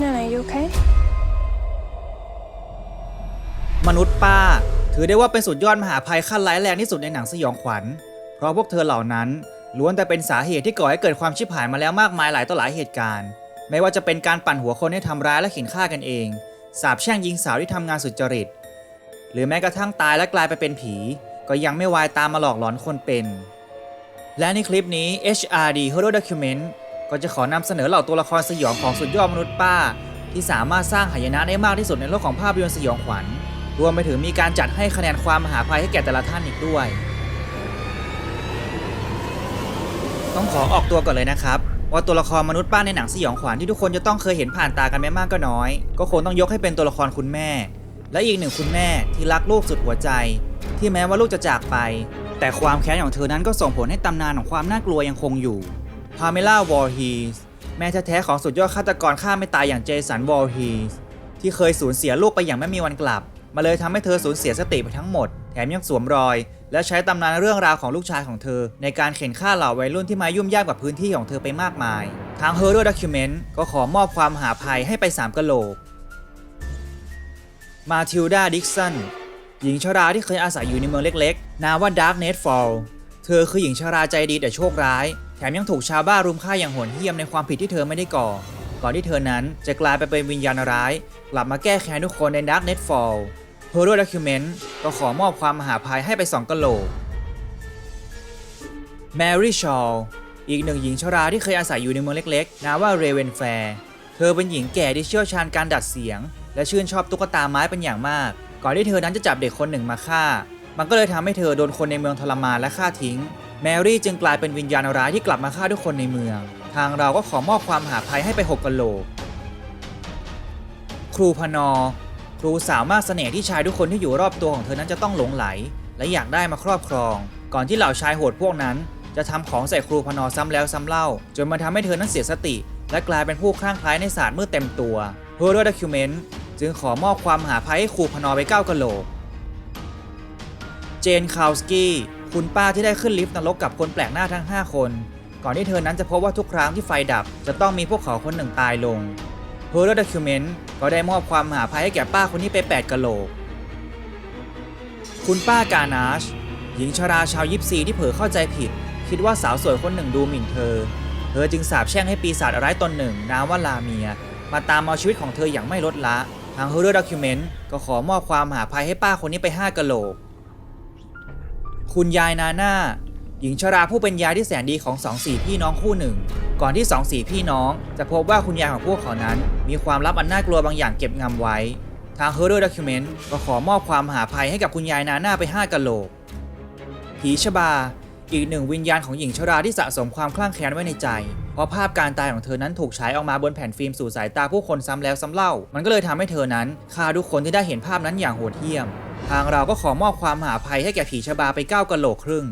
Nana, you okay? มนุษย์ป้า ถือได้ว่าเป็นสุดยอดมหาภัยขั้นร้ายแรงที่สุดในหนังสยองขวัญ เพราะพวกเธอเหล่านั้นล้วนแต่เป็นสาเหตุที่ก่อให้เกิดความชิบหายมาแล้วมากมายหลายต่อหลายเหตุการณ์ ไม่ว่าจะเป็นการปั่นหัวคนให้ทำร้ายและเข็นฆ่ากันเอง สาบแช่งยิงสาวที่ทำงานสุจริต หรือแม้กระทั่งตายและกลายไปเป็นผี ก็ยังไม่วายตามมาหลอกหลอนคนเป็น และในคลิปนี้ HRD Horror Document ก็จะขอนำเสนอเหล่าตัวละครสยองของสุดยอดมนุษย์ป้า ที่สามารถสร้างหายนะได้มากที่สุดในโลกของภาพยนตร์สยองขวัญ รวมไปถึงมีการจัดให้คะแนนความมหาภัยให้แก่แต่ละท่านอีกด้วย ต้องขอออกตัวก่อนเลยนะครับว่าตัวละครมนุษย์ป้าในหนังสยองขวัญที่ทุกคนจะต้องเคยเห็นผ่านตากันไม่มากก็น้อย ก็คงต้องยกให้เป็นตัวละครคุณแม่ และอีกหนึ่งคุณแม่ที่รักลูกสุดหัวใจ ที่แม้ว่าลูกจะจากไป แต่ความแค้นของเธอนั้นก็ส่งผลให้ตำนานของความน่ากลัวยังคงอยู่าเมล่าวอลฮีสแม่แท้ๆของสุดยอดฆาตกรฆ่าไม่ตายอย่างเจสันวอลฮีสที่เคยสูญเสียลูกไปอย่างไม่มีวันกลับ มาเลยทำให้เธอสูญเสียสติไปทั้งหมด แถมยังสวมรอย และใช้ตำนานเรื่องราวของลูกชายของเธอ ในการเข็นฆ่าเหล่าวัยรุ่นที่มายุ่มย่ามกับพื้นที่ของเธอไปมากมาย ทาง Horror Document ก็ขอมอบความหาภัยให้ไป 3กะโหลกมาทิลดาดิกสันหญิงชราที่เคยอาศัยอยู่ในเมืองเล็กๆ นามว่าดาร์กเน f ฟอล เธอคือหญิงชราใจดีแต่โชคร้าย แถมยังถูกชาวบ้านรุมฆ่าอย่างโหดเหี้ยมในความผิดที่เธอไม่ได้ก่อ ก่อนที่เธอนั้นจะกลายไปเป็นวิญญาณร้าย กลับมาแก้แค้นทุกคนในดาร์กเน f ฟอล Horror Document ก็ขอมอบความมหาภัยให้ไปสองกะโหลกแมรี่ชอลอีกหนึ่งหญิงชราที่เคยอาศัยอยู่ในเมืองเล็กๆ นามว่าเรเวนแฟร์เธอเป็นหญิงแก่ที่เชี่ยวชาญการดัดเสียง และชื่นชอบตุ๊กตาไม้เป็นอย่างมาก ก่อนที่เธอนั้นจะจับเด็กคนหนึ่งมาฆ่า มันก็เลยทำให้เธอโดนคนในเมืองทรมานและฆ่าทิ้ง แมรี่จึงกลายเป็นวิญญาณร้ายที่กลับมาฆ่าทุกคนในเมือง ทางเราก็ขอมอบความหาภัยให้ไปหกกะโหลก ครูพนอ ครูสาวมากเสน่ห์ที่ชายทุกคนที่อยู่รอบตัวของเธอนั้นจะต้องหลงไหล และอยากได้มาครอบครอง ก่อนที่เหล่าชายโหดพวกนั้น จะทำของใส่ครูพนอซ้ำแล้วซ้ำเล่า จนมาทำให้เธอนั้นเสียสติ และกลายเป็นผู้คลั่งไคล้ในศาสตร์มืดเต็มตัว Horror Document จึงขอมอบความหาภัยให้ครูพนอไปเก้ากะโหลก เจนคาวสกี้ คุณป้าที่ได้ขึ้นลิฟต์นรกกับคนแปลกหน้าทั้ง 5 คน ก่อนที่เธอนั้นจะพบว่าทุกครั้งที่ไฟดับ จะต้องมีพวกเขาคนหนึ่งตายลง Horror Document ก็ได้มอบความมหาภัยให้แก่ป้าคนนี้ไป 8กะโหลก คุณป้ากานาช หญิงชราชาวยิปซีที่เผลอเข้าใจผิด คิดว่าสาวสวยคนหนึ่งดูหมิ่นเธอ เธอจึงสาปแช่งให้ปีศาจร้ายตนหนึ่งนามว่าลาเมีย มาตามเอาชีวิตของเธออย่างไม่ลดละ ทาง Horror Document ก็ขอมอบความมหาภัยให้ป้าคนนี้ไป 5กะโหลก คุณยายนาน่าหญิงชราผู้เป็นยายที่แสนดีของสองสี่พี่น้องคู่หนึ่ง ก่อนที่สองสี่พี่น้อง จะพบว่าคุณยายของพวกเขานั้น มีความลับอันน่ากลัวบางอย่างเก็บงำไว้ ทาง Horror Document ก็ขอมอบความหาภัยให้กับคุณยายนาน่าไป5กะโหลก ผีชบา อีกหนึ่งวิญญาณของหญิงชราที่สะสมความคลั่งแคลนไว้ในใจ เพราะภาพการตายของเธอนั้นถูกฉายออกมาบนแผ่นฟิล์มสู่สายตาผู้คนซ้ำแล้วซ้ำเล่า มันก็เลยทำให้เธอนั้นฆ่าทุกคนที่ได้เห็นภาพนั้นอย่างโหดเหี้ยม ทางเราก็ขอมอบความหาภัยให้แก่ผีชบาไปเก้ากะโหลกครึ่ง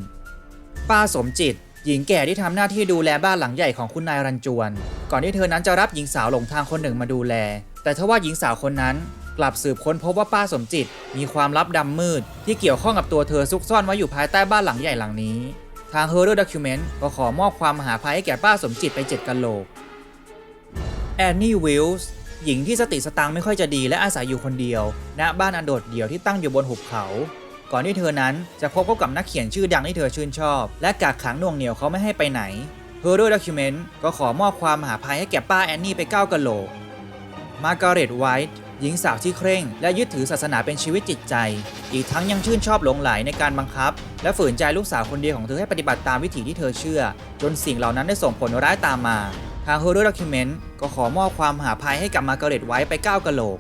ป้าสมจิต หญิงแก่ที่ทำหน้าที่ดูแลบ้านหลังใหญ่ของคุณนายรันจวน ก่อนที่เธอนั้นจะรับหญิงสาวหลงทางคนหนึ่งมาดูแล แต่ทว่าหญิงสาวคนนั้นกลับสืบค้นพบว่าป้าสมจิต มีความลับดำมืด ที่เกี่ยวข้องกับตัวเธอซุกซ่อนไว้อยู่ภายใต้บ้านหลังใหญ่หลังนี้ ทาง Horror Document ก็ขอมอบความหาภัยให้แก่ป้าสมจิตไปเจ็ดกะโหลกแอนนี่วิลส์ หญิงที่สติสตังค์ไม่ค่อยจะดีและอาศัยอยู่คนเดียว ณบ้านอันโดดเดี่ยวที่ตั้งอยู่บนหุบเขา ก่อนที่เธอนั้นจะพบกับนักเขียนชื่อดังที่เธอชื่นชอบ และกักขังน่วงเหนียวเขาไม่ให้ไปไหน Horror Document ก็ขอมอบความมหาภัยให้แก่ป้าแอนนี่ไปเก้ากะโหลกมาร์เร็ตไวท์หญิงสาวที่เคร่ง และยึดถือศาสนาเป็นชีวิตจิตใจ อีกทั้งยังชื่นชอบหลงไหลในการบังคับ และฝืนใจลูกสาวคนเดียวของเธอให้ปฏิบัติตามวิถีที่เธอเชื่อ จนสิ่งเหล่านั้นได้ส่งผลร้ายตามมาาง h o r o r Document ก็ขอมอบความหาภัยให้กับมาร์กาเร็ตไวท์ไป 9กะโหลก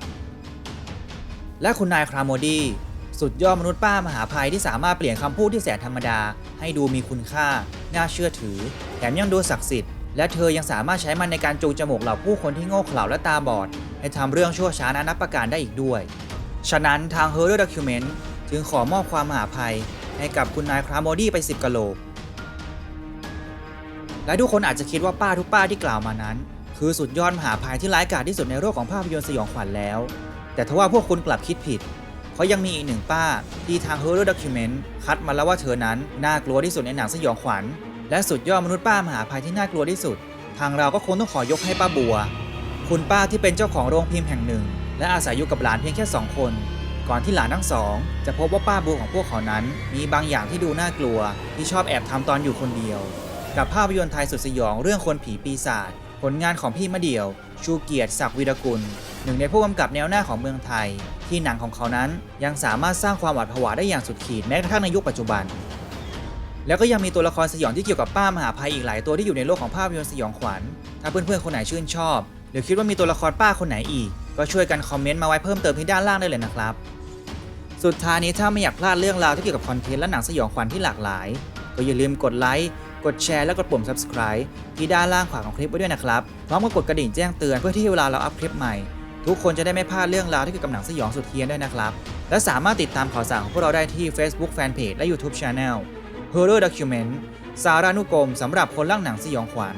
และคุณนายครามโมดี สุดยอดมนุษย์ป้ามหาภัยที่สามารถเปลี่ยนคำพูดที่แสนธรรมดา ให้ดูมีคุณค่า น่าเชื่อถือ แถมยังดูศักดิ์สิทธิ์ และเธอยังสามารถใช้มันในการจูงจมูกเหล่าผู้คนที่โง่เขลาและตาบอด ให้ทำเรื่องชั่วช้านานับประการได้อีกด้วย ฉะนั้นทาง h o r o r Document จึงขอมอบความมหาภัยให้กับคุณนายครามโมดีไป 10กะโหลก และทุกคนอาจจะคิดว่าป้าทุกป้าที่กล่าวมานั้น คือสุดยอดมหาภัยที่ร้ายกาจที่สุดในโลกของภาพยนตร์สยองขวัญแล้ว แต่ทว่าพวกคุณกลับคิดผิด เพราะยังมีอีกหนึ่งป้าที่ทาง Horror Document คัดมาแล้วว่าเธอนั้นน่ากลัวที่สุดในหนังสยองขวัญ และสุดยอดมนุษย์ป้ามหาภัยที่น่ากลัวที่สุด ทางเราก็คงต้องขอยกให้ป้าบัว คุณป้าที่เป็นเจ้าของโรงพิมพ์แห่งหนึ่ง และอาศัยอยู่กับหลานเพียงแค่สองคน ก่อนที่หลานทั้งสอง จะพบว่าป้าบูของพวกเขานั้น มีบางอย่างที่ดูน่ากลัว ที่ชอบแอบทำตอนอยู่คนเดียว กับภาพยนตร์ไทยสุดสยองเรื่องคนผีปีศาจผลงานของพี่มะเดี่ยว ชูเกียรติศักดิ์วีรกุล หนึ่งในผู้กำกับแนวหน้าของเมืองไทย ที่หนังของเขานั้นยังสามารถสร้างความหวาดผวาได้อย่างสุดขีดแม้กระทั่งในยุคปัจจุบัน แล้วก็ยังมีตัวละครสยองที่เกี่ยวกับป้ามหาภัยอีกหลายตัวที่อยู่ในโลกของภาพยนตร์สยองขวัญ ถ้าเพื่อนๆคนไหนชื่นชอบ หรือคิดว่ามีตัวละครป้าคนไหนอีก ก็ช่วยกันคอมเมนต์มาไว้เพิ่มเติมที่ด้านล่างได้เลยนะครับ สุดท้ายนี้ถ้าไม่อยากพลาดเรื่องราวที่เกี่ยวกับคอนเทนต์และหนังสยองขวัญที่หลากหลาย ก็อย่าลืมกดไลค์ กดแชร์และกดปุ่ม subscribe ที่ด้านล่างขวาของคลิปไว้ด้วยนะครับ พร้อมกับกดกระดิ่งแจ้งเตือนเพื่อที่เวลาเราอัพคลิปใหม่ ทุกคนจะได้ไม่พลาดเรื่องราวที่เกี่ยวกับหนังสยองสุดเฮี้ยนด้วยนะครับ และสามารถติดตามข่าวสารของพวกเราได้ที่ Facebook Fanpage และ YouTube Channel Horror Document สารานุกรมสำหรับคนร่างหนังสยองขวัญ